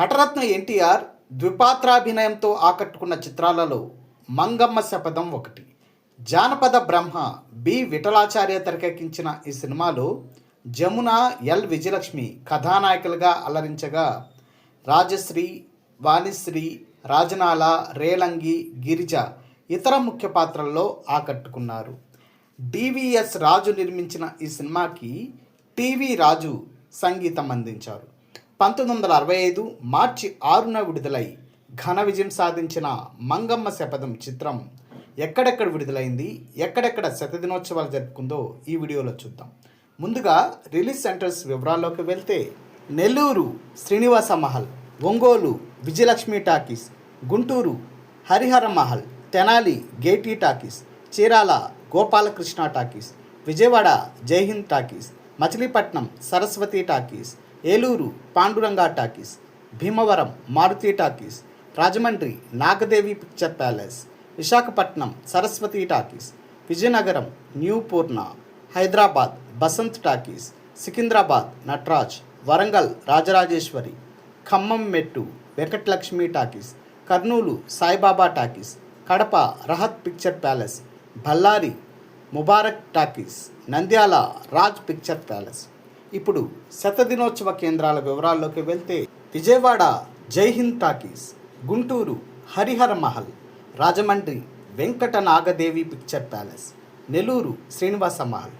నటరత్న ఎన్టీఆర్ ద్విపాత్రాభినయంతో ఆకట్టుకున్న చిత్రాలలో మంగమ్మ శపథం ఒకటి. జానపద బ్రహ్మ బి. విఠలాచార్య తెరకెక్కించిన ఈ సినిమాలో జమున ఎల్. విజయలక్ష్మి కథానాయకులుగా అలరించగా రాజశ్రీ వాణిశ్రీ రాజనాల రేలంగి గిరిజ ఇతర ముఖ్య పాత్రల్లో ఆకట్టుకున్నారు. డివిఎస్ రాజు నిర్మించిన ఈ సినిమాకి టీవీ రాజు సంగీతం అందించారు. పంతొమ్మిది వందల అరవై ఐదు మార్చి ఆరున విడుదలై ఘన విజయం సాధించిన మంగమ్మ శపథం చిత్రం ఎక్కడెక్కడ విడుదలైంది ఎక్కడెక్కడ శతదినోత్సవాలు జరుపుకుందో ఈ వీడియోలో చూద్దాం. ముందుగా రిలీజ్ సెంటర్స్ వివరాల్లోకి వెళ్తే Nellore Srinivasa Mahal Ongole Vijayalakshmi talkies Guntur Harihara Mahal Tenali Gaiety talkies Chirala Gopalakrishna talkies Vijayawada Jaihind talkies Machilipatnam Saraswathi talkies Eluru Panduranga talkies Bhimavaram Maruthi talkies Rajahmundry Nagadevi picture palace Visakhapatnam Saraswathi talkies Vizianagaram new Poorna Hyderabad Basant talkies Secunderabad Nataraj Warangal Rajarajeswari Khammam Mettu Venkatalakshmi talkies Kurnool Saibaba talkies Kadapa Rahat picture palace Bellary Mubarak talkies Nandyal Raj picture palace. ఇప్పుడు శతదినోత్సవ కేంద్రాల వివరాల్లోకి వెళ్తే Vijayawada Jaihind talkies Guntur Harihara Mahal Rajahmundry Venkata Nagadevi picture palace Nellore Srinivasa Mahal.